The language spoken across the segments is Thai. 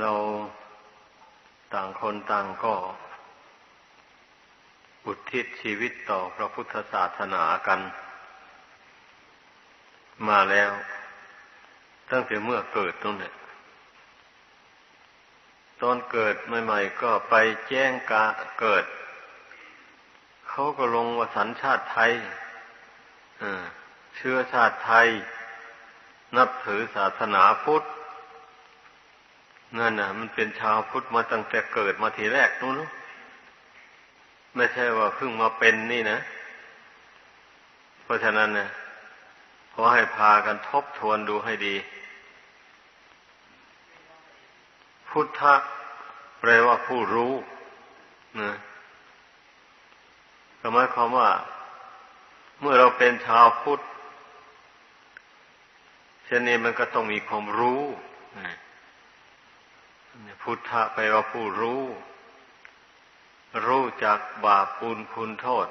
เราต่างคนต่างก็ อุทิศชีวิตต่อพระพุทธศาสนากัน มาแล้ว ตั้งแต่เมื่อเกิดตรงนี้ตอนเกิดใหม่ๆก็ไปแจ้งกะเกิด เขาก็ลงว่าสัญชาติไทยเชื้อชาติไทย นับถือศาสนาพุทธ นั่นน่ะ มันเป็นชาวพุทธมาตั้งแต่เกิดมาทีแรกนู้นไม่ใช่ว่าเพิ่งมาเป็นนี่นะ เพราะฉะนั้นเนี่ยขอให้พากันทบทวนดูให้ดี พุทธะแปลว่าผู้รู้นะหมายความว่า เมื่อเราเป็นชาวพุทธเช่นนี้มันก็ต้องมีความรู้ พุทธะแปว่าผู้รู้ รู้จักบาปปุลคุณโทษ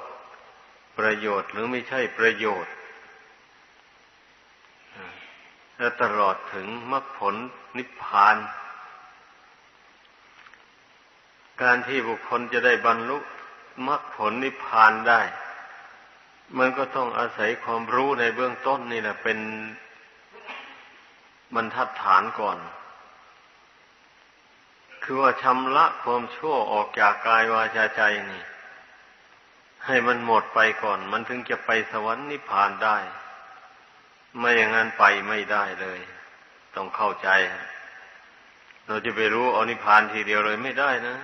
ประโยชน์หรือไม่ใช่ประโยชน์และตลอดถึงมรรคผลนิพพาน การที่บุคคลจะได้บรรลุมรรคผลนิพพานได้ มันก็ต้องอาศัยความรู้ในเบื้องต้นนี่แหละเป็นบรรทัดฐานก่อน คือว่าชำระความชั่วออกจากกายวาจาใจนี่ ให้มันหมดไปก่อน มันถึงจะไปสวรรค์นิพพานได้ ไม่อย่างนั้นไปไม่ได้เลย ต้องเข้าใจ เราจะไปรู้อนิพพานทีเดียวเลยไม่ได้นะ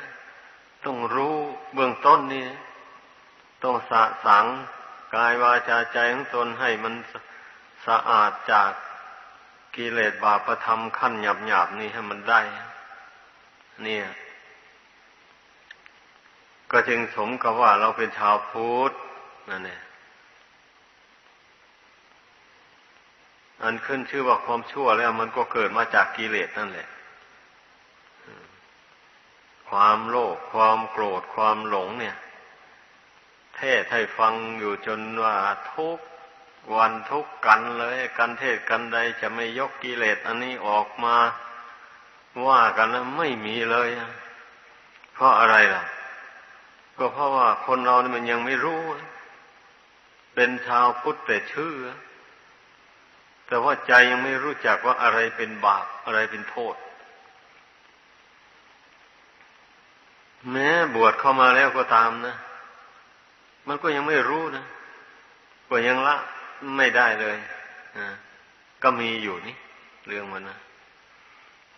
ต้องรู้เบื้องต้นนี่ต้องสะสังกายวาจาใจของตนให้มันสะอาดจากกิเลสบาปธรรมขั้นหยาบหยาบนี่ให้มันได้ เนี่ย ก็จึงสมกับว่าเราเป็นชาวพุทธนั่นเองอันขึ้นชื่อว่าความชั่วแล้วมันก็เกิดมาจากกิเลสนั่นแหละ ความโลภความโกรธความหลงเนี่ย เทศให้ฟังอยู่จนว่าทุกวันทุกกันเลย กันเทศกันใดจะไม่ยกกิเลสอันนี้ออกมา ว่ากันแล้วไม่มีเลยเพราะอะไรล่ะ ก็เพราะว่าคนเรานี่มันยังไม่รู้ เป็นชาวพุทธแต่ชื่อ แต่ว่าใจยังไม่รู้จักว่าอะไรเป็นบาปอะไรเป็นโทษ แม้บวชเข้ามาแล้วก็ตามนะ มันก็ยังไม่รู้นะก็ยังละไม่ได้เลยก็มีอยู่นี่ เรื่องมันนะ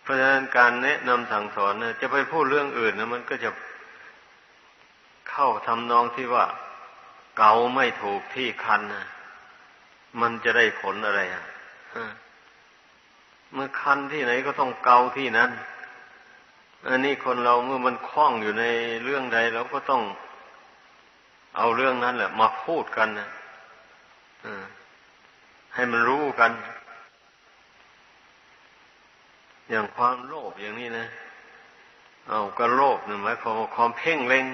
เพราะฉะนั้นการแนะนำสั่งสอนนะจะไปพูดเรื่องอื่นนะมันก็จะเข้าทำนองที่ว่า เกาไม่ถูกที่คันนะมันจะได้ผลอะไรอะเมื่อคันที่ไหนก็ต้องเกาที่นั้น อันนี้คนเราเมื่อมันคล้องอยู่ในเรื่องใดเราก็ต้องเอาเรื่องนั้นแหละ มาพูดกันนะให้มันรู้กัน อย่างความโลภอย่างนี้นะ เอาก็โลภนี่หมายความว่าความเพ่งเล็ง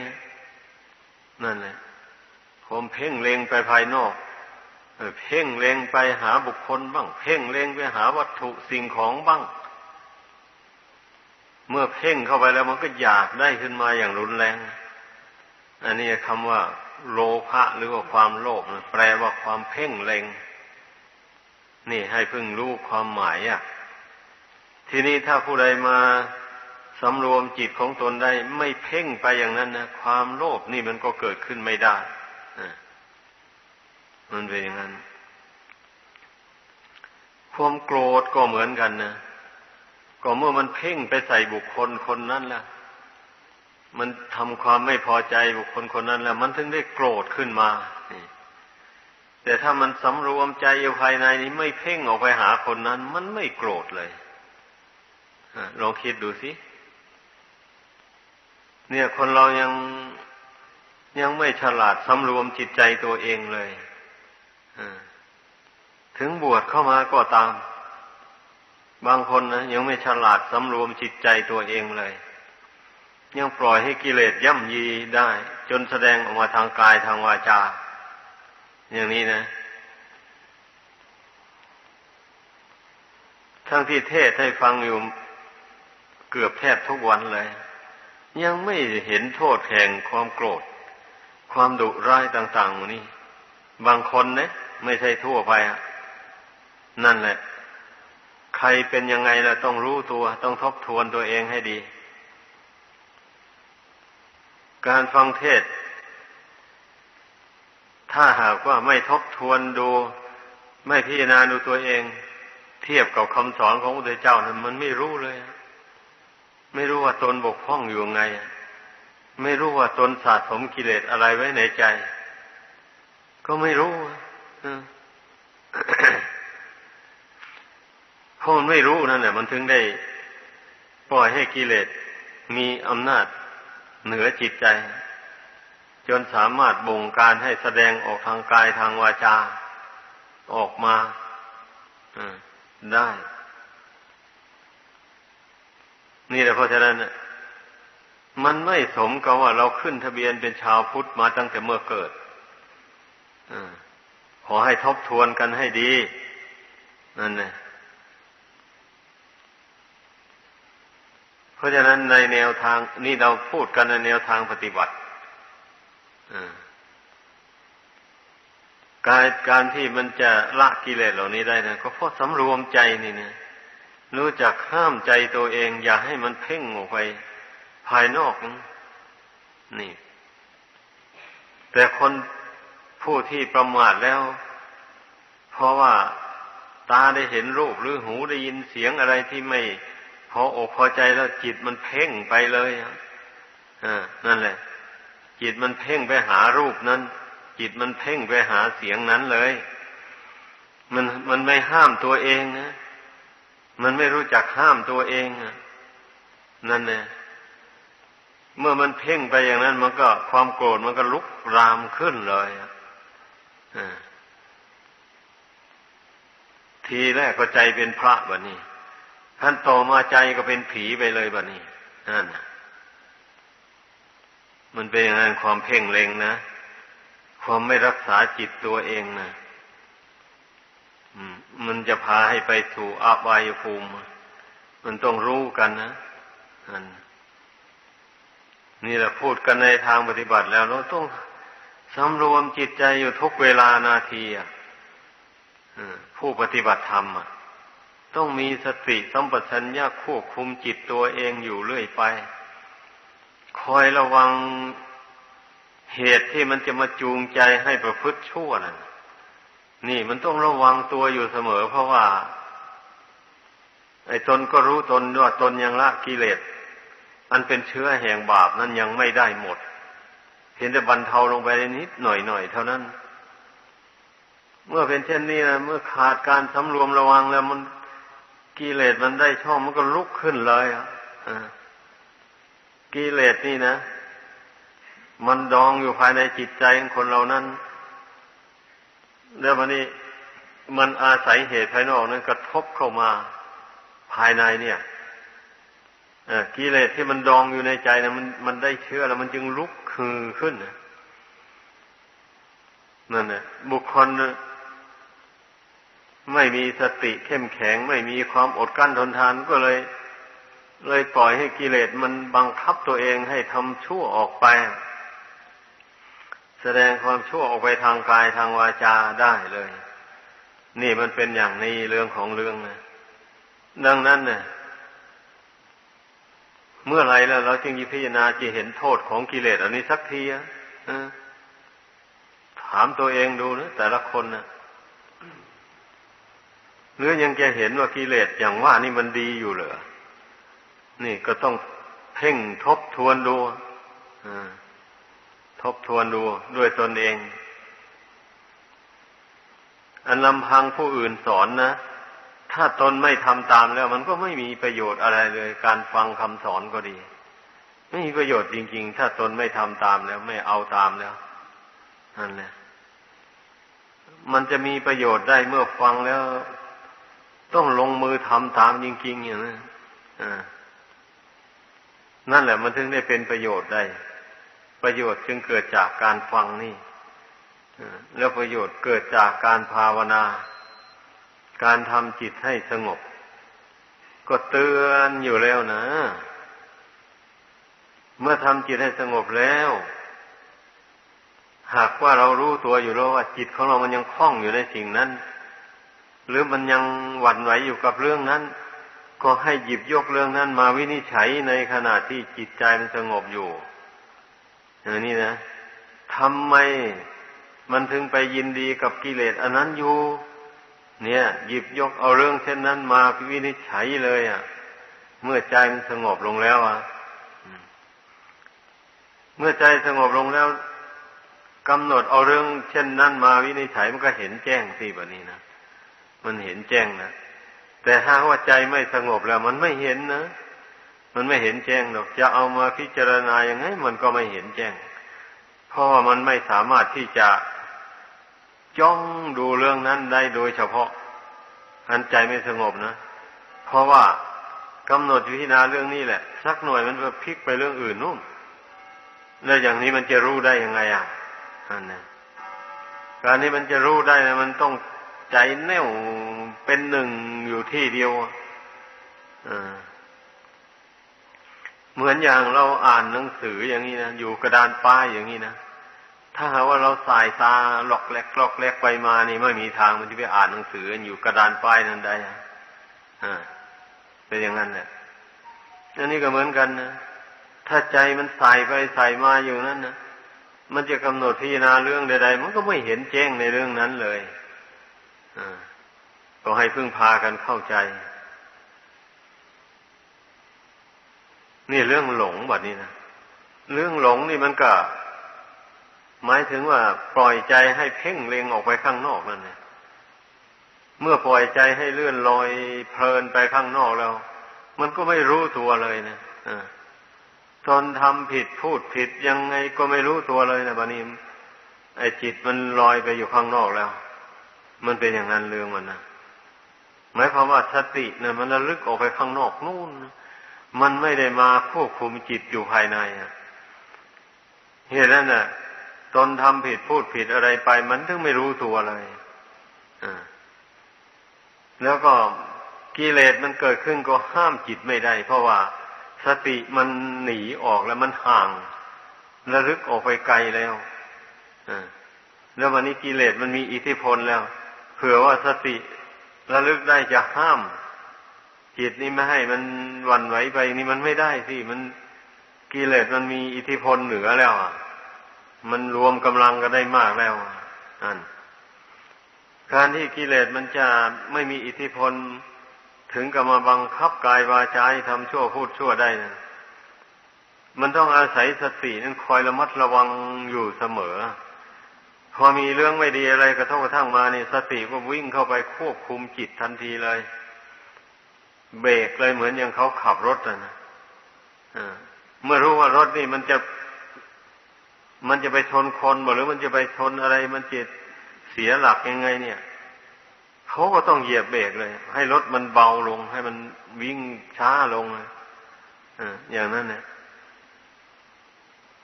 นั่นแหละความเพ่งเล็งไปภายนอกเพ่งเล็งไปหาบุคคลบ้าง เพ่งเล็งไปหาวัตถุสิ่งของบ้าง เมื่อเพ่งเข้าไปแล้วมันก็อยากได้ขึ้นมาอย่างรุนแรง อันนี้คำว่า โลภะหรือว่าความโลภแปลว่าความเพ่งเล็ง นี่ให้พึ่งรู้ความหมายอะ ทีนี้ถ้าผู้ใดมาสำรวมจิตของตนได้ ไม่เพ่งไปอย่างนั้นนะความโลภนี่มันก็เกิดขึ้นไม่ได้มันเป็นอย่างนั้น ความโกรธก็เหมือนกันนะก็เมื่อมันเพ่งไปใส่บุคคลคนนั้นล่ะ มันทำความไม่พอใจบุคคลคนนั้นแล้ว มันถึงได้โกรธขึ้นมาแต่ถ้ามันสำรวมใจอยู่ภายในนี้ไม่เพ่งออกไปหาคนนั้น มันไม่โกรธเลย ลองคิดดูสิเนี่ยคนเรายังยังไม่ฉลาดสำรวมจิตใจตัวเองเลยถึงบวชเข้ามาก็ตาม บางคนนะยังไม่ฉลาดสำรวมจิตใจตัวเองเลย ยังปล่อยให้กิเลสย่ำยีได้ จนแสดงออกมาทางกายทางวาจา อย่างนี้นะ ทั้งที่เทศให้ฟังอยู่ เกือบแทบทุกวันเลย ยังไม่เห็นโทษแห่งความโกรธ ความดุร้ายต่างๆหมนี่บางคนเนี่ยไม่ใช่ทั่วไปอะนั่นแหละ ใครเป็นยังไงล่ะต้องรู้ตัวต้องทบทวนตัวเองให้ดี การฟังเทศ ถ้าหากว่าไม่ทบทวนดู ไม่พิจารณาดูตัวเอง เทียบกับคำสอนของพระเจ้านั้นมันไม่รู้เลย ไม่รู้ว่าตนบกพร่องอยู่ไง ไม่รู้ว่าตนสะสมกิเลสอะไรไว้ในใจ ก็ไม่รู้เพราะมันไม่รู้นั่นแหละมันถึงได้ ปล่อยให้กิเลสมีอำนาจเหนือจิตใจ จนสามารถบงการให้แสดงออกทางกายทางวาจา ออกมาได้ นี่แหละเพราะฉะนั้นมันไม่สมกับว่าเราขึ้นทะเบียนเป็นชาวพุทธมาตั้งแต่เมื่อเกิดอขอให้ทบทวนกันให้ดีนั่นแหละเพราะฉะนั้นในแนวทางนี่เราพูดกันในแนวทางปฏิบัติการการที่มันจะละกิเลสเหล่านี้ได้นะก็เพราะสำรวมใจนี่นะ รู้จักห้ามใจตัวเอง อย่าให้มันเพ่งออกไป ภายนอกนี่ แต่คนผู้ที่ประมาทแล้ว เพราะว่าตาได้เห็นรูปหรือหูได้ยินเสียงอะไรที่ไม่พออกพอใจแล้วจิตมันเพ่งไปเลยอ่านั่นแหละ จิตมันเพ่งไปหารูปนั้น จิตมันเพ่งไปหาเสียงนั้นเลย มันมันไม่ห้ามตัวเองนะ มันไม่รู้จักห้ามตัวเองนั่นเนี่ยเมื่อมันเพ่งไปอย่างนั้น มันก็ความโกรธมันก็ลุกรามขึ้นเลยทีแรกก็ใจเป็นพระบะนี้ท่านต่อมาใจก็เป็นผีไปเลยบะนี้นั่นมันเป็นอย่างนั้นความเพ่งเล็งนะความไม่รักษาจิตตัวเองนะ มันจะพาให้ไปสู่อาบายภูมิ มันต้องรู้กันนะนี่แหละพูดกันในทางปฏิบัติแล้วเราต้องสำรวมจิตใจอยู่ทุกเวลานาทีอะผู้ปฏิบัติธรรมต้องมีสติสัมปชัญญะควบคุมจิตตัวเองอยู่เรื่อยไป คอยระวังเหตุที่มันจะมาจูงใจให้ประพฤติชั่วนั่น นี่มันต้องระวังตัวอยู่เสมอ เพราะว่า ไอ้ตนก็รู้ตนว่าตนยังละกิเลสอันเป็นเชื้อแห่งบาปนั้นยังไม่ได้หมด เห็นแต่บรรเทาลงไปนิดหน่อยหน่อยเท่านั้น เมื่อเป็นเช่นนี้นะเมื่อขาดการสำรวมระวังแล้วมันกิเลสมันได้ช่องมันก็ลุกขึ้นเลยอะกิเลสนี่นะ มันดองอยู่ภายในจิตใจของคนเรานั้น แล้ววันนี้มันอาศัยเหตุภายนอกนั้นกระทบเข้ามาภายในเนี่ยกิเลสที่มันดองอยู่ในใจนะมันมันได้เชื้อแล้วมันจึงลุกคือขึ้นนั่นแหละบุคคลไม่มีสติเข้มแข็ง ไม่มีความอดกั้นทนทานก็เลย เลยปล่อยให้กิเลสมันบังคับตัวเองให้ทำชั่วออกไป แสดงความชั่วออกไปทางกายทางวาจาได้เลย นี่มันเป็นอย่างนี้เรื่องของเรื่องนะดังนั้นเนี่ยเมื่อไรแล้วเราจึงพิจารณาจะเห็นโทษของกิเลสอันนี้สักทีอะถามตัวเองดูนะแต่ละคนนะหรือยังจะเห็นว่ากิเลสอย่างว่านี่มันดีอยู่เหรอ นี่ก็ต้องเพ่งทบทวนดูอ่า ทบทวนดูด้วยตนเอง อันลำพังผู้อื่นสอนนะ ถ้าตนไม่ทำตามแล้ว มันก็ไม่มีประโยชน์อะไรเลย การฟังคำสอนก็ดี ไม่มีประโยชน์จริง ๆ ถ้าตนไม่ทำตามแล้ว ไม่เอาตามแล้วนั่นแหละมันจะมีประโยชน์ได้เมื่อฟังแล้ว ต้องลงมือทำตามจริง ๆ อย่างนั้นนั่นแหละมันถึงได้เป็นประโยชน์ได้ ประโยชน์จึงเกิดจากการฟังนี่แล้วประโยชน์เกิดจากการภาวนา การทำจิตให้สงบ ก็เตือนอยู่แล้วนะ เมื่อทำจิตให้สงบแล้ว หากว่าเรารู้ตัวอยู่แล้วว่าจิตของเรามันยังคล้องอยู่ในสิ่งนั้น หรือมันยังหวั่นไหวอยู่กับเรื่องนั้น ก็ให้หยิบยกเรื่องนั้นมาวินิจฉัยในขณะที่จิตใจมันสงบอยู่ อย่างนี้นะทำไมมันถึงไปยินดีกับกิเลสอันนั้นอยู่ เนี่ย หยิบยกเอาเรื่องเช่นนั้นมาวินิจฉัยเลยอะ เมื่อใจมันสงบลงแล้วอะเมื่อใจสงบลงแล้วกำหนดเอาเรื่องเช่นนั้นมาวินิจฉัยมันก็เห็นแจ้งสิแบบนี้นะมันเห็นแจ้งนะแต่ถ้าว่าใจไม่สงบแล้ว มันไม่เห็นนะ มันไม่เห็นแจ้งหรอกจะเอามาพิจารณาอย่างไงมันก็ไม่เห็นแจ้ง เพราะว่ามันไม่สามารถที่จะจ้องดูเรื่องนั้นได้โดยเฉพาะอันใจไม่สงบนะ เพราะว่ากำหนดพิจารณาเรื่องนี้แหละ สักหน่อยมันก็พลิกไปเรื่องอื่นนู่นแล้วอย่างนี้มันจะรู้ได้ยังไงอะอันนี้การนี้มันจะรู้ได้นะมันต้องใจแน่วเป็นหนึ่งอยู่ที่เดียวอ่า เหมือนอย่างเราอ่านหนังสืออย่างนี้นะอยู่กระดานป้ายอย่างนี้นะถ้าหาว่าเราสายตาหลอกแหลกหลอกแหลกไปมานี่ไม่มีทางมันจะไปอ่านหนังสืออยู่กระดานป้ายนั้นได้อ่าเป็นอย่างนั้นแหละอันนี้ก็เหมือนกันนะถ้าใจมันใส่ไปใส่มาอยู่นั้นนะมันจะกำหนดพิจารณาเรื่องใดๆ มันก็ไม่เห็นแจ้งในเรื่องนั้นเลยอ่าก็ให้พึ่งพากันเข้าใจ นี่เรื่องหลงแบบนี้นะเรื่องหลงนี่มันก็ หมายถึงว่าปล่อยใจให้เพ่งเล็งออกไปข้างนอกนั่นเองเมื่อปล่อยใจให้เลื่อนลอยเพลินไปข้างนอกแล้ว มันก็ไม่รู้ตัวเลยนะตอนทำผิดพูดผิดยังไงก็ไม่รู้ตัวเลยนะบานี้ไอ้จิตมันลอยไปอยู่ข้างนอกแล้ว มันเป็นอย่างนั้นเรื่องมันนะหมายความว่าสติเนี่ยมันระลึกออกไปข้างนอกนู่น มันไม่ได้มาควบคุมจิตอยู่ภายในเหตุนั้นน่ะ ตนทำผิดพูดผิดอะไรไป มันถึงไม่รู้ตัวเลยอแล้วก็กิเลสมันเกิดขึ้นก็ห้ามจิตไม่ได้ เพราะว่าสติมันหนีออกแล้วมันห่างระลึกออกไปไกลแล้วอแล้ววันนี้กิเลสมันมีอิทธิพลแล้ว เผื่อว่าสติระลึกได้จะห้าม จิตนี่ไม่ให้มันวันไหวไปนี่มันไม่ได้สิมันกิเลสมันมีอิทธิพลเหนือแล้วอะ มันรวมกำลังกันได้มากแล้วอันการที่กิเลสมันจะไม่มีอิทธิพลถึงกับมาบังคับกายวาจาให้ทำชั่วพูดชั่วได้นะมันต้องอาศัยสตินั้นคอยระมัดระวังอยู่เสมอ พอมีเรื่องไม่ดีอะไรกระทบกระทั่งมานี่ สติก็วิ่งเข้าไปควบคุมจิตทันทีเลย เบรกเลยเหมือนอย่างเขาขับรถนะเมื่อรู้ว่ารถนี่มันจะ มันจะไปชนคนหรือมันจะไปชนอะไร มันจะเสียหลักยังไง เนี่ยเขาก็ต้องเหยียบเบรกเลย ให้รถมันเบาลง ให้มันวิ่งช้าลงเลยอย่างนั้นเนี่ย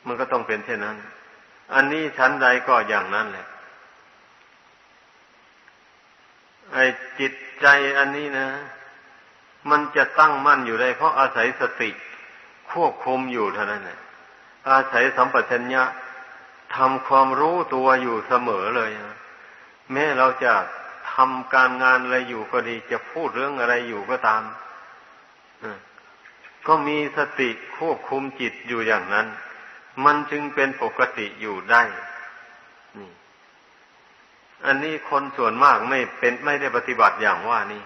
มันก็ต้องเป็นเช่นนั้น อันนี้ชั้นใดก็อย่างนั้นแหละ ไอ้จิตใจอันนี้นะ มันจะตั้งมั่นอยู่ได้ เพราะอาศัยสติควบคุมอยู่เท่านั้นแหละอาศัยสัมปชัญญะทำความรู้ตัวอยู่เสมอเลยแม้เราจะทำการงานอะไรอยู่ก็ดี จะพูดเรื่องอะไรอยู่ก็ตามก็มีสติควบคุมจิตอยู่อย่างนั้น มันจึงเป็นปกติอยู่ได้นี่อันนี้คนส่วนมากไม่เป็นไม่ได้ปฏิบัติอย่างว่านี่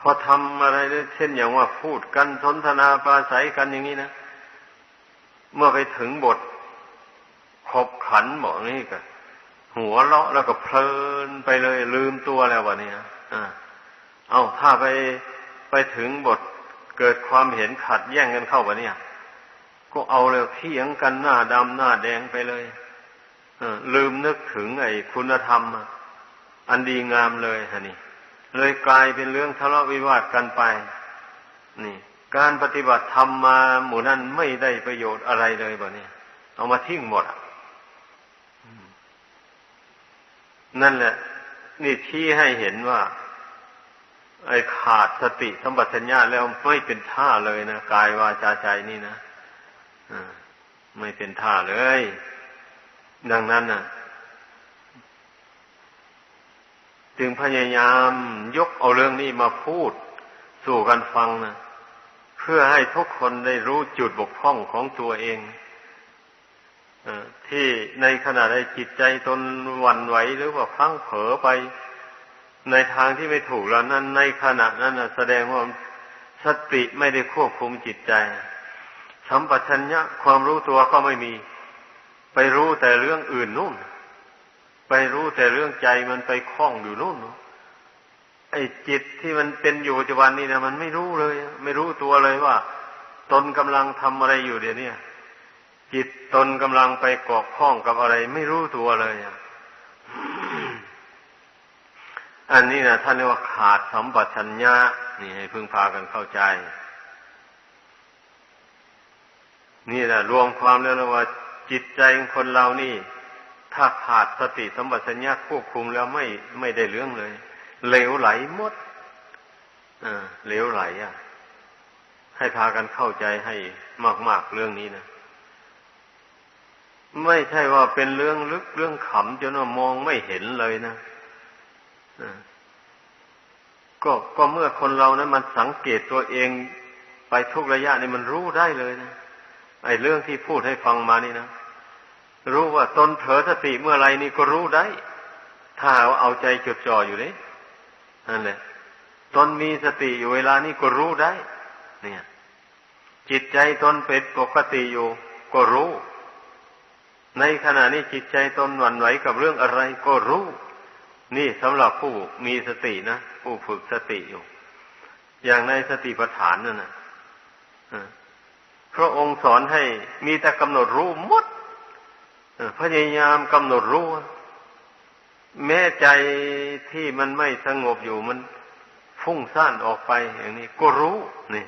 พอทำอะไรเช่นอย่างว่าพูดกันสนทนาปราศัยกันอย่างนี้นะ เมื่อไปถึงบทขบขันบอกนี่ก็หัวเลาะแล้วก็เพลินไปเลย ลืมตัวแล้ววะเนี่ยอ่าเอาถ้าไปไปถึงบทเกิดความเห็นขัดแย่งกันเข้าวะเนี่ย ก็เอาเลยเที่ยงกันหน้าดำหน้าแดงไปเลยลืมนึกถึงไอ้คุณธรรม อันดีงามเลยฮะนี่ เลยกลายเป็นเรื่องทะเลาะวิวาทกันไป นี่ การปฏิบัติธรรมมาหมู่นั้นไม่ได้ประโยชน์อะไรเลยบ่เนี่ยเอามาทิ้งหมดนั่นแหละ นี่ที่ให้เห็นว่า ไอ้ขาดสติสัมปชัญญะแล้วไม่เป็นท่าเลยนะกายวาจาใจนี่นะอ่าไม่เป็นท่าเลย ดังนั้นน่ะ จึงพยายาม ยกเอาเรื่องนี้มาพูด สู่กันฟังนะเพื่อให้ทุกคนได้รู้จุดบกพร่องของตัวเองอที่ในขณะใดจิตใจตนหวั่นไหวหรือว่าพลั้งเผลอไปในทางที่ไม่ถูกแล้วนั้น ในขณะนั้นนะแสดงว่าสติไม่ได้ควบคุมจิตใจ สัมปชัญญะความรู้ตัวก็ไม่มี ไปรู้แต่เรื่องอื่นนู่น ไปรู้แต่เรื่องใจมันไปคล้องอยู่นู่น ไอ้จิตที่มันเป็นอยู่ปัจจุบันนี้นะมันไม่รู้เลย ไม่รู้ตัวเลยว่า ตนกำลังทำอะไรอยู่เดี๋ยวนี้จิตตนกำลังไปเกาะข้องกับอะไร ไม่รู้ตัวเลยอันนี้นะท่านเรียกว่าขาดสัมปชัญญะนี่ให้พึ่งพากันเข้าใจ นี่แหละรวมความแล้วว่า จิตใจของคนเรานี่ ถ้าขาดสติสัมปชัญญะควบคุมแล้วไม่ไม่ได้เรื่องเลย เหลวไหลหมดอ่าเหลวไหลอะ ให้พากันเข้าใจให้มาก ๆ เรื่องนี้นะ ไม่ใช่ว่าเป็นเรื่องลึกเรื่องขำจนว่ามองไม่เห็นเลยนะก็ก็เมื่อคนเรานะั้นมันสังเกตตัวเองไปทุกระยะนี่มันรู้ได้เลยนะไอ้เรื่องที่พูดให้ฟังมานี่นะรู้ว่าตนเผลอสติเมื่อไรนี่ก็รู้ได้ ถ้าเอาเอาใจจดจ่ออยู่นี่ นั่นแหละตนมีสติอยู่เวลานี้ก็รู้ได้ เนี่ย จิตใจตนเป็นปกติอยู่ ก็รู้ ในขณะนี้จิตใจตนหวั่นไหวกับเรื่องอะไรก็รู้ นี่สำหรับผู้มีสตินะผู้ฝึกสติอยู่ อย่างในสติปัฏฐานนั่นนะพระองค์สอนให้มีแต่กำหนดรู้มดพยายามกำหนดรู้ แม้ใจที่มันไม่สงบอยู่มันฟุ้งซ่านออกไปอย่างนี้ก็รู้นี่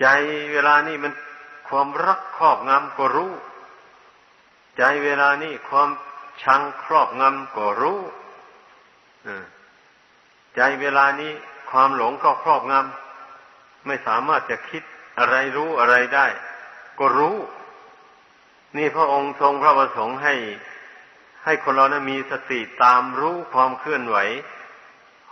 ใจเวลานี้มันความรักครอบงำก็รู้ ใจเวลานี้ความชังครอบงำก็รู้ใจเวลานี้ความหลงก็ครอบงำไม่สามารถจะคิดอะไรรู้อะไรได้ ก็รู้ นี่พระองค์ทรงพระประสงค์ให้ ให้คนเรานะมีสติตามรู้ความเคลื่อนไหว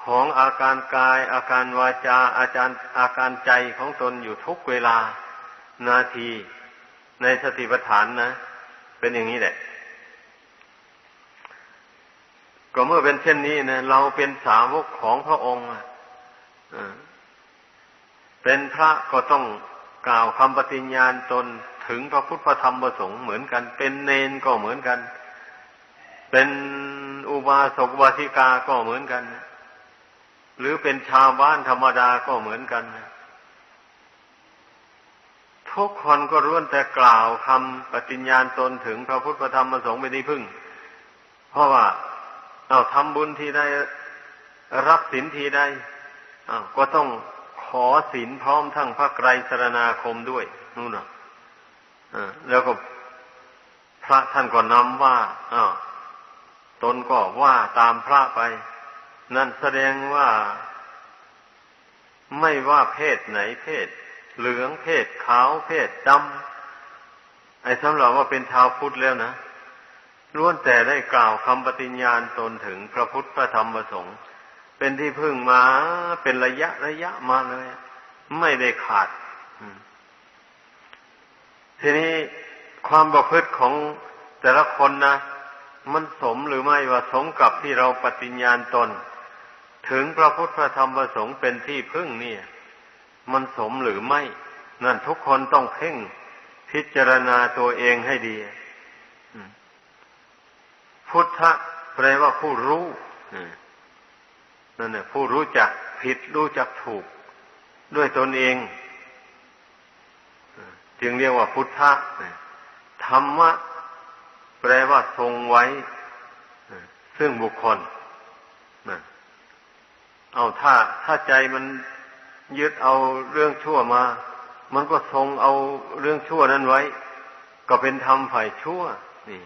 ของอาการกาย อาการวาจา อาจารย์อาการใจของตนอยู่ทุกเวลานาที ในสติปัฏฐานนะ เป็นอย่างนี้แหละ ก็เมื่อเป็นเช่นนี้นะเราเป็นสาวกของพระองค์เป็นพระก็ต้องกล่าวคำปฏิญญาณตนถึงพระพุทธธรรมประสงค์เหมือนกัน เป็นเนนก็เหมือนกัน เป็นอุบาสกวาสิกาก็เหมือนกัน หรือเป็นชาวบ้านธรรมดาก็เหมือนกัน ทุกคนก็ร่วนแต่กล่าวคำปฏิญญาณตนถึงพระพุทธธรรมประสงค์เป็นที่พึ่ง เพราะว่า เอาทำบุญทีใดรับสินทีใดก็ต้องขอศีลพร้อมทั้งพระไกรสรณาคมด้วยนู่นน่ะแล้วก็พระท่านก็นำว่าอ้าว ตนก็ว่าตามพระไป นั่นแสดงว่าไม่ว่าเพศไหนเพศ เหลืองเพศขาวเพศดำไอ้สำหรับว่าเป็นชาวพุทธแล้วนะล้วนแต่ได้กล่าวคำปฏิญญาณตนถึงพระพุทธพระธรรมพระสงฆ์เป็นที่พึ่งมาเป็นระยะระยะมาเลยไม่ได้ขาด ทีนี้ความประพฤติของแต่ละคนนะ มันสมหรือไม่ว่าสมกับที่เราปฏิญญาณตน ถึงพระพุทธพระธรรมพระสงฆ์เป็นที่พึ่งเนี่ย มันสมหรือไม่ นั่นทุกคนต้องเพ่งพิจารณาตัวเองให้ดี พุทธะแปลว่าผู้รู้นั่นแหละผู้รู้จักผิดรู้จักถูก ด้วยตนเอง จึงเรียกว่าพุทธะธรรมะ แปลว่าทรงไว้ ซึ่งบุคคลเอาถ้าถ้าใจมันยึดเอาเรื่องชั่วมา มันก็ทรงเอาเรื่องชั่วนั้นไว้ ก็เป็นธรรมฝ่ายชั่ว นี่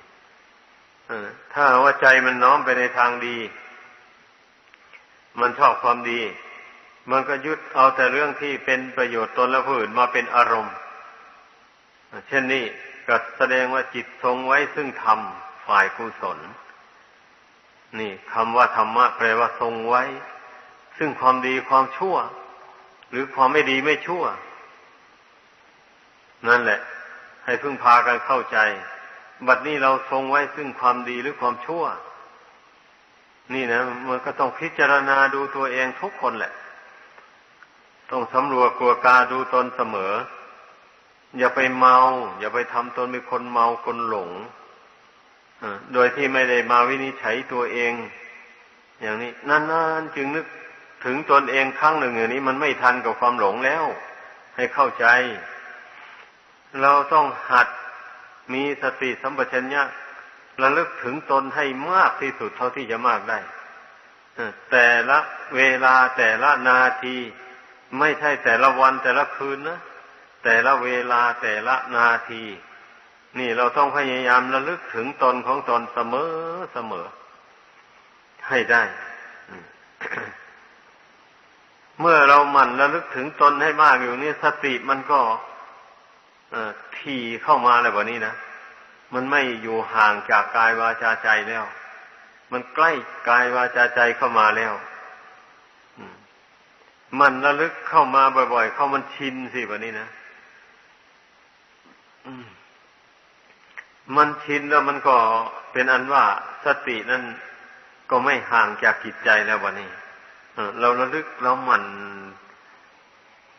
ถ้าว่าใจมันน้อมไปในทางดี มันชอบความดี มันก็ยึดเอาแต่เรื่องที่เป็นประโยชน์ตนและผู้อื่นมาเป็นอารมณ์ เช่นนี้ ก็แสดงว่าจิตทรงไว้ซึ่งธรรมฝ่ายกุศล นี่คำว่าธรรมะแปลว่าทรงไว้ ซึ่งความดีความชั่ว หรือความไม่ดีไม่ชั่ว นั่นแหละ ให้พึ่งพากันเข้าใจ บัดนี้เราทรงไว้ซึ่งความดีหรือความชั่ว นี่นะมันก็ต้องพิจารณาดูตัวเองทุกคนแหละ ต้องสำรวจกลัวกาดูตนเสมอ อย่าไปเมา อย่าไปทำตนเป็นคนเมาคนหลงโดยที่ไม่ได้มาวินิจฉัยตัวเอง อย่างนี้นานๆจึงนึกถึงตนเองครั้งหนึ่งอย่างนี้ มันไม่ทันกับความหลงแล้ว ให้เข้าใจ เราต้องหัดมีสติสัมปชัญญะระลึกถึงตนให้มากที่สุดเท่าที่จะมากได้แต่ละเวลาแต่ละนาที ไม่ใช่แต่ละวันแต่ละคืนนะ แต่ละเวลาแต่ละนาที นี่เราต้องพยายามระลึกถึงตนของตนเสมอเสมอ ให้ได้ เมื่อเราหมั่นระลึกถึงตนให้มากอยู่นี่สติมันก็ทีเข้ามาเลยวันนี้นะมันไม่อยู่ห่างจากกายวาจาใจแล้ว มันใกล้กายวาจาใจเข้ามาแล้วมันระลึกเข้ามาบ่อย ๆ เข้ามันชินสิวันนี้นะ มันชินแล้วมันก็เป็นอันว่าสตินั้นก็ไม่ห่างจากจิตใจแล้ววันนี้เราระลึกเราหมั่น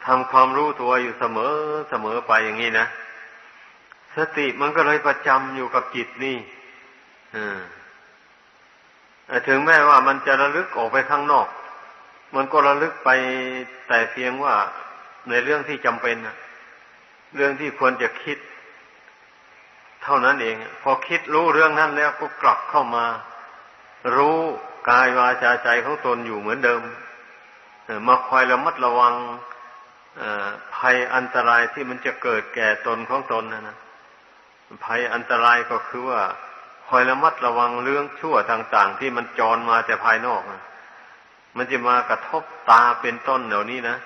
ทำความรู้ตัวอยู่เสมอเสมอไปอย่างนี้นะสติมันก็เลยประจำอยู่กับจิตนี่ถึงแม้ว่ามันจะระลึกออกไปข้างนอก มันก็ระลึกไปแต่เพียงว่าในเรื่องที่จำเป็นนะเรื่องที่ควรจะคิด เท่านั้นเอง พอคิดรู้เรื่องนั้นแล้วก็กลับเข้ามา รู้กายวาจาใจของตนอยู่เหมือนเดิมมาคอยระมัดระวังภัยอันตรายที่มันจะเกิดแก่ตนของตนนะนะภัยอันตรายก็คือว่าคอยระมัดระวังเรื่องชั่วต่าง ๆ ที่มันจรมาแต่ภายนอกนะมันจะมากระทบตาเป็นต้นเหล่านี้นะ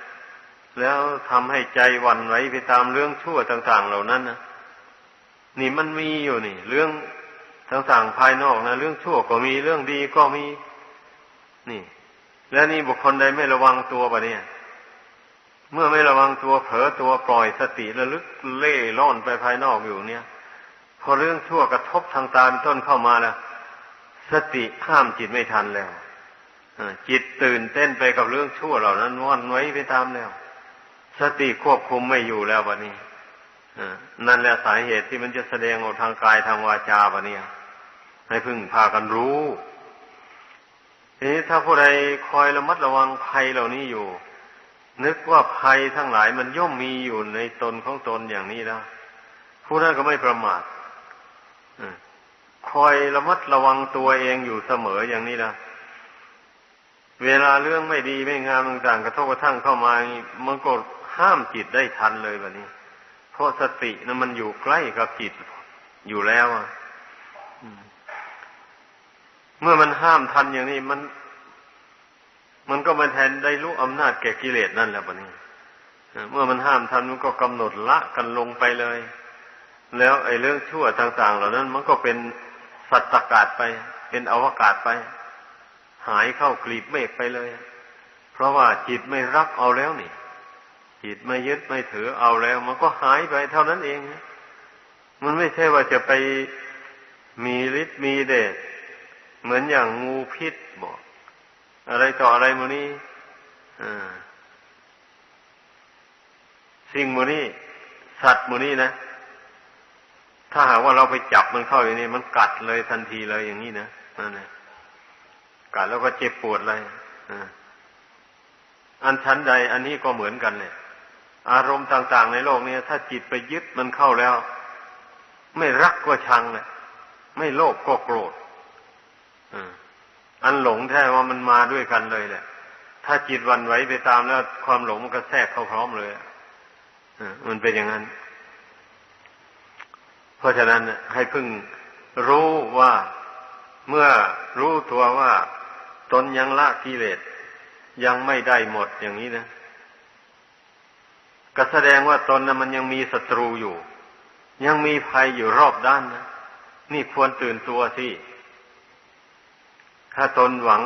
แล้วทำให้ใจวันไหวไปตามเรื่องชั่วต่าง ๆ เหล่านั้นนะ นี่มันมีอยู่นี่ เรื่องต่างภายนอกนะเรื่องชั่วก็มีเรื่องดีก็มี นี่ แล้วนี่บุคคลใดไม่ระวังตัวปะเนี่ย เมื่อไม่ระวังตัวเผลอตัวปล่อยสติระลึกเล่ล่อนไปภายนอกอยู่เนี่ย พอเรื่องชั่วกระทบทางตาเป็นต้นเข้ามาแล้วสติห้ามจิตไม่ทันแล้วจิตตื่นเต้นไปกับเรื่องชั่วเหล่านั้นวันไว้ไปตามแล้ว สติควบคุมไม่อยู่แล้ววันนี้ นั่นแหละสาเหตุที่มันจะแสดงออกทางกายทางวาจาวันนี้ให้พึ่งพากันรู้ทีนี้ถ้าผู้ใดคอยระมัดระวังภัยเหล่านี้อยู่ นึกว่าภัยทั้งหลายมันย่อมมีอยู่ในตนของตนอย่างนี้แล้วผู้นั้นก็ไม่ประมาทคอยระมัดระวังตัวเองอยู่เสมออย่างนี้นะเวลาเรื่องไม่ดีไม่งามต่างๆกระทบกระทั่งเข้ามามันก็ห้ามจิตได้ทันเลยแบบนี้ เพราะสตินั้นมันอยู่ใกล้กับจิตอยู่แล้วอะเมื่อมันห้ามทันอย่างนี้มัน มันก็มาแทนได้รู้อำนาจแก่กิเลสนั่นแหละปะนี้เมื่อมันห้ามทันมันก็กำหนดละกันลงไปเลย แล้วไอ้เรื่องชั่วต่าง ๆ เหล่านั้น มันก็เป็นสัตตกาศไป เป็นอวกาศไป หายเข้ากลีบเมฆไปเลย เพราะว่าจิตไม่รักเอาแล้วนี่ จิตไม่ยึดไม่ถือเอาแล้ว มันก็หายไปเท่านั้นเองมันไม่ใช่ว่าจะไปมีฤทธิ์มีเดชเหมือนอย่างงูพิษบอก อะไรต่ออะไรมูนี้สิ่งมูนี้สัตว์มูนี้นะ ถ้าหากว่าเราไปจับมันเข้าอย่างนี้มันกัดเลยทันทีเลยอย่างนี้นะนั่นแหละกัดแล้วก็เจ็บปวดเลยอันชั้นใด อันนี้ก็เหมือนกันเลย อารมณ์ต่าง ๆ ในโลกนี้ถ้าจิตไปยึดมันเข้าแล้ว ไม่รักก็ชังเลยไม่โลภก็โกรธอันหลงแท้ว่ามันมาด้วยกันเลยแหละ ถ้าจิตวันไหวไปตามแล้วความหลงมันก็แทรกเข้าพร้อมเลยมันเป็นอย่างนั้น เพราะฉะนั้นให้พึ่งรู้ว่าเมื่อรู้ตัวว่า ตนยังละกิเลสยังไม่ได้หมดอย่างนี้นะ ก็แสดงว่าตนนะมันยังมีศัตรูอยู่ ยังมีภัยอยู่รอบด้านนะนี่ควรตื่นตัวสิถ้าตนหวัง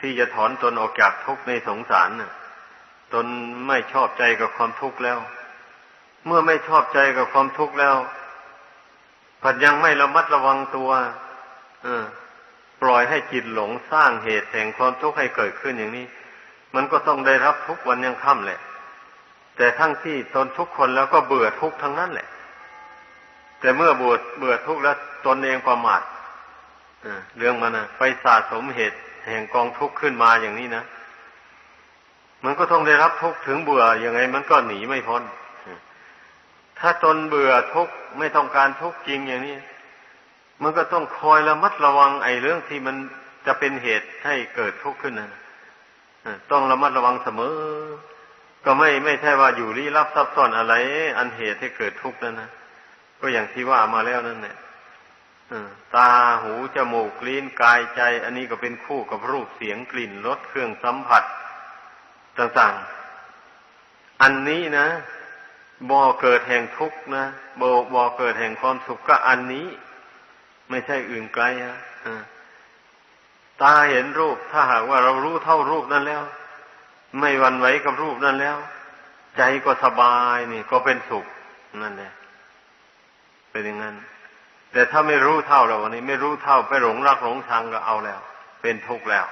ที่จะถอนตนออกจากทุกข์ในสงสารน่ะตนไม่ชอบใจกับความทุกข์แล้ว เมื่อไม่ชอบใจกับความทุกข์แล้วผัดยังไม่ระมัดระวังตัวเออปล่อยให้จิตหลงสร้างเหตุแห่งความทุกข์ให้เกิดขึ้นอย่างนี้ มันก็ต้องได้รับทุกวันยังค่ำแหละ แต่ทั้งที่ตนทุกคนแล้วก็เบื่อทุกทั้งนั้นแหละ แต่เมื่อบวชเบื่อทุกแล้วตนเองประมาทเออเรื่องมันนะไปสะสมเหตุแห่งกองทุกข์ขึ้นมาอย่างนี้นะมันก็ต้องได้รับทุกข์ถึงเบื่อยังไง มันก็หนีไม่พ้นถ้าตนเบื่อทุกข์ไม่ต้องการทุกข์จริงอย่างนี้ มันก็ต้องคอยระมัดระวังไอ้เรื่องที่มันจะเป็นเหตุให้เกิดทุกข์ขึ้นนะต้องระมัดระวังเสมอ ก็ไม่ไม่ใช่ว่าอยู่ลี้ลับซับซ้อนอะไร อันเหตุให้เกิดทุกข์นั่นนะก็อย่างที่ว่ามาแล้วนั่นแหละตาหูจมูกลิ้นกายใจ อันนี้ก็เป็นคู่กับรูปเสียงกลิ่นรสเครื่องสัมผัสต่างๆ อันนี้นะบ่อเกิดแห่งทุกข์นะบ่อบ่อเกิดแห่งความสุขก็อันนี้ ไม่ใช่อื่นไกลอะตาเห็นรูปถ้าหากว่าเรารู้เท่ารูปนั้นแล้ว ไม่วันไหวกับรูปนั้นแล้ว ใจก็สบายนี่ก็เป็นสุขนั่นแหละเป็นอย่างนั้น แต่ถ้าไม่รู้เท่าเราวันนี้ ไม่รู้เท่าไปหลงรักหลงชังก็เอาแล้ว เป็นทุกข์แล้ว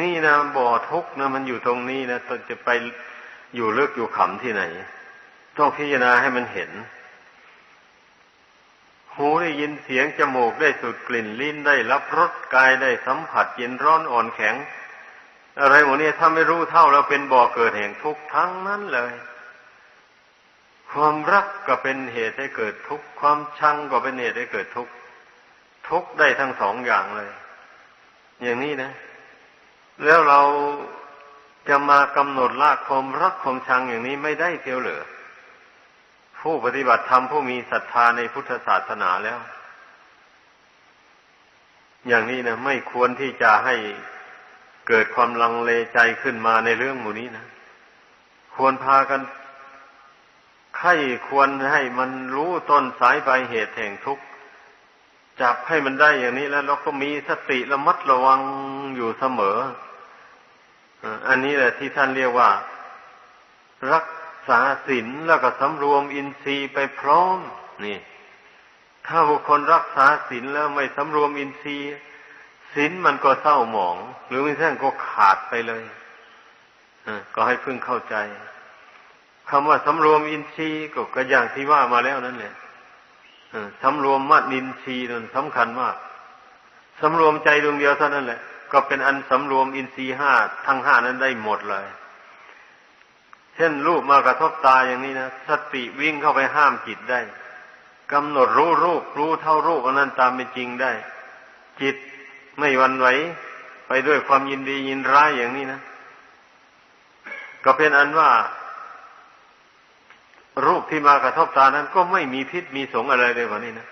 นี่นะบ่อทุกข์นะมันอยู่ตรงนี้นะตนจะไปอยู่เลือกอยู่ขำที่ไหน ต้องพิจารณาให้มันเห็น หูได้ยินเสียงจมูกได้สูดกลิ่นลิ้นได้รับรสกายได้สัมผัสเย็นร้อนอ่อนแข็ง อะไรหมดเนี้ถ้าไม่รู้เท่าแล้วเป็นบ่อเกิดแห่งทุกข์ทั้งนั้นเลย ความรักก็เป็นเหตุให้เกิดทุกข์ความชังก็เป็นเหตุให้เกิดทุกข์ทุกข์ได้ทั้งสองอย่างเลย อย่างนี้นะ แล้วเราจะมากำหนดละความรักความชังอย่างนี้ไม่ได้เทียวเหลือผู้ปฏิบัติธรรมผู้มีศรัทธาในพุทธศาสนาแล้ว อย่างนี้นะไม่ควรที่จะให้ เกิดความลังเลใจขึ้นมาในเรื่องหมู่นี้นะ ควรพากันใครควรให้มันรู้ต้นสายปลายเหตุแห่งทุกข์จับให้มันได้อย่างนี้แล้วเราก็มีสติระมัดระวังอยู่เสมอ อันนี้แหละที่ท่านเรียกว่า รักษาศีลแล้วก็สำรวมอินทรีย์ไปพร้อม นี่ ถ้าบุคคลรักษาศีลแล้วไม่สำรวมอินทรีย์ ศีลมันก็เศร้าหมอง หรือไม่ใช่ก็ขาดไปเลยก็ให้พึงเข้าใจคำว่าสำรวมอินทรีย์ก็กระอย่างที่ว่ามาแล้วนั่นแหละสำรวมมัดนินทรีย์นั่นสำคัญมากสำรวมใจดวงเดียวเท่านั้นแหละ ก็เป็นอันสำรวมอินทรีย์ห้าทั้งห้านั้นได้หมดเลย เช่นรูปมากระทบตาอย่างนี้นะสติวิ่งเข้าไปห้ามจิตได้กำหนดรู้รูปรู้เท่ารูปอันนั้นตามเป็นจริงได้ จิต ไม่วันไหว ไปด้วยความยินดียินร้ายอย่างนี้นะ ก็เป็นอันว่า รูปที่มากระทบตานั้น ก็ไม่มีพิษมีสงอะไรเลยวันนี้นะ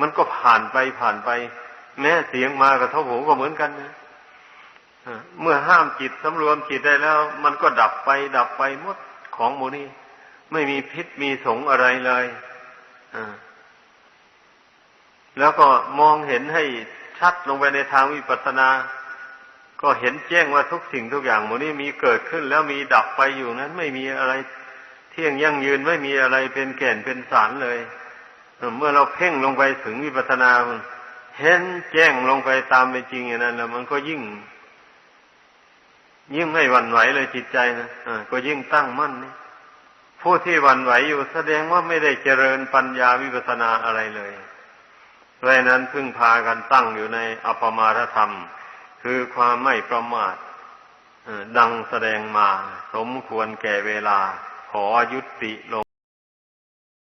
มันก็ผ่านไปผ่านไป แม้เสียงมากระทบหูก็เหมือนกันนะเมื่อห้ามจิตสำรวมจิตได้แล้ว มันก็ดับไป ดับไปหมดของหมูนี้ไม่มีพิษมีสงอะไรเลยแล้วก็มองเห็นให้ ชัดลงไปในทางวิปัสสนา ก็เห็นแจ้งว่าทุกสิ่งทุกอย่างหมูนี้มีเกิดขึ้นแล้วมีดับไปอยู่นั้น ไม่มีอะไร เที่ยงยั่งยืนไม่มีอะไรเป็นแก่นเป็นสารเลย เมื่อเราเพ่งลงไปถึงวิปัสสนาเห็นแจ้งลงไปตามเป็นจริงอย่างนั้น แล้ว มันก็ยิ่ง ยิ่งไม่หวั่นไหวเลยจิตใจนะะก็ยิ่งตั้งมั่นนี่ผู้ที่หวั่นไหวอยู่แสดงว่าไม่ได้เจริญปัญญาวิปัสสนาอะไรเลย ราะนั้นพึ่งพากันตั้งอยู่ในอปมารธรรม คือความไม่ประมาทดังแสดงมา สมควรแก่เวลาขอยุติลง